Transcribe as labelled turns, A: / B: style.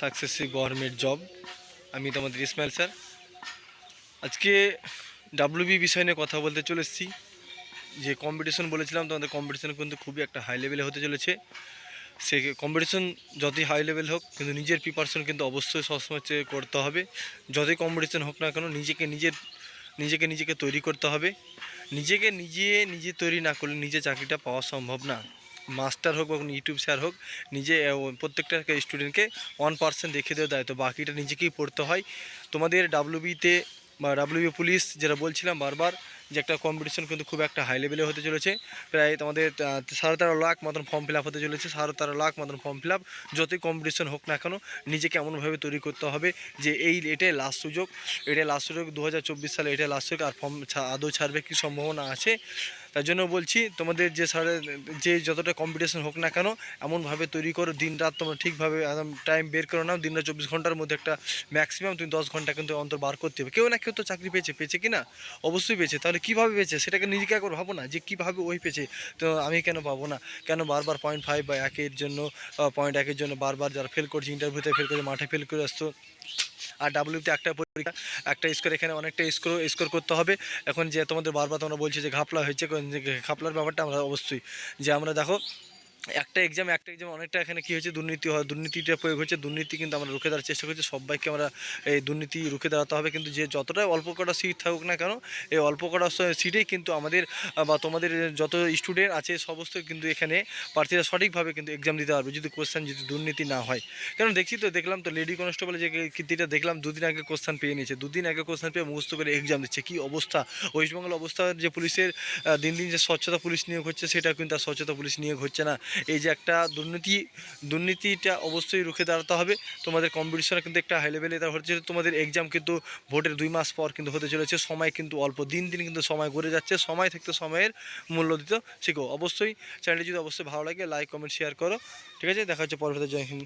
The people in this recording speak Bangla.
A: সাকসেসিভ গভর্নমেন্ট জব আমি তোমাদের ইসমাইল স্যার। আজকে ডাব্লিউবি বিষয় নিয়ে কথা বলতে চলে এসেছি। যে কম্পিটিশন বলেছিলাম, তোমাদের কম্পিটিশন কিন্তু খুবই একটা হাই লেভেলে হতে চলেছে। সে কম্পিটিশন যতই হাই লেভেল হোক, কিন্তু নিজের প্রিপারেশন কিন্তু অবশ্যই সবসময় করতে হবে। যতই কম্পিটিশন হোক না কেন, নিজেকে নিজের, নিজেকে নিজেকে তৈরি করতে হবে। নিজেকে নিজে নিজে তৈরি না করলে নিজে চাকরিটা পাওয়া সম্ভব না। মাস্টার হোক বা ইউটিউব স্যার হোক, নিজে প্রত্যেকটা স্টুডেন্টকে ওয়ান পার্সেন্ট দেখে দেওয়া দায়িত্ব, বাকিটা নিজেকেই পড়তে হয়। তোমাদের ডাব্লিউবিতে বা ডাব্লিউবি পুলিশ যেটা বলছিলাম বারবার, যে একটা কম্পিটিশন কিন্তু খুব একটা হাই লেভেলে হতে চলেছে। প্রায় তোমাদের সাড়ে তেরো লাখ মতন ফর্ম ফিল হতে চলেছে, সাড়ে তেরো লাখ মতন ফর্ম ফিল যতই কম্পিটিশন হোক না কেন, নিজেকে এমনভাবে তৈরি করতে হবে যে এই এটাই লাস্ট সুযোগ, এটাই লাস্ট সুযোগ দু হাজার চব্বিশ সালে এটাই লাস্ট সুযোগ, আর ফর্ম আদৌ ছাড়বে কি সম্ভাবনা আছে। তার জন্য বলছি, তোমাদের যে সাড়ে, যে যতটা কম্পিটিশন হোক না কেন, এমনভাবে তৈরি করো, দিন রাত তোমরা ঠিকভাবে টাইম বের করো নাও দিন রাত চব্বিশ ঘণ্টার মধ্যে একটা ম্যাক্সিমাম তুমি দশ ঘণ্টা কিন্তু অন্তর বার করতে হবে। কেউ না কেউ তো চাকরি পেয়েছে পেয়েছে কি না? অবশ্যই পেয়েছে। তাহলে কীভাবে পেয়েছে? সেটাকে নিজেকে একবার ভাবো না যে কীভাবে ওই পেয়েছে? তো আমি কেন পাবো না? কেন বারবার পয়েন্ট ফাইভ বা একের জন্য পয়েন্ট একের জন্য বারবার যারা ফেল করছে ইন্টারভিউতে ফেল করছে, মাঠে ফেল করে আসছো? আর ডাব্লিউতে একটা পরীক্ষা, একটা স্কোর এখানে অনেকটা স্কোর স্কোর করতে হবে। এখন যে তোমাদের বারবার তোমরা বলছি যে ঘাপলা হয়েছে ঘাপলার ব্যাপারটা আমরা অবশ্যই যে আমরা দেখো একটা এক্সাম একটা এক্সাম অনেকটা এখানে কী হয়েছে, দুর্নীতি হয় দুর্নীতিটা প্রয়োগ হচ্ছে দুর্নীতি কিন্তু আমরা রুখে দেওয়ার চেষ্টা করছি, সবাইকে আমরা এই দুর্নীতি রুখে দাঁড়াতে হবে, কিন্তু যে যতটা অল্প কটা সিট থাকুক না কেন, এই অল্প কটা সিটেই কিন্তু আমাদের বা তোমাদের যত স্টুডেন্ট আছে, সমস্ত কিন্তু এখানে প্রার্থীরা সঠিকভাবে কিন্তু এক্সাম দিতে পারবে, যদি কোশ্চেন যদি দুর্নীতি না হয়। কেন দেখছি তো, দেখলাম তো লেডি কনস্টেবল যে কীর্তিটা দেখলাম, দুদিন আগে কোশ্চেন পেয়ে নিয়েছে, দুদিন আগে কোশ্চেন পেয়ে মুখস্থ করে এক্সাম দিচ্ছে, কী অবস্থা? ওয়েস্টবেঙ্গল অবস্থা যে পুলিশের দিন দিন যে স্বচ্ছতা পুলিশ নিয়োগ হচ্ছে, সেটা কিন্তু আর স্বচ্ছতা পুলিশ নিয়োগ হচ্ছে না। এই যে একটা দুর্নীতি, দুর্নীতিটা অবশ্যই রুখে দাঁড়াতে হবে। তোমাদের কম্পিটিশনে কিন্তু একটা হাই লেভেলে এটা হচ্ছে তোমাদের এক্সাম কিন্তু ভোটের দুই মাস পর কিন্তু হতে চলেছে। সময় কিন্তু অল্প, দিন দিন কিন্তু সময় ঘুরে যাচ্ছে। সময় থাকতে সময়ের মূল্য দিতে শিখো। অবশ্যই চ্যানেলটি যদি অবশ্যই ভালো লাগে লাইক কমেন্ট শেয়ার করো। ঠিক আছে? দেখা হচ্ছে পরবর্তী জয় হিন্দ।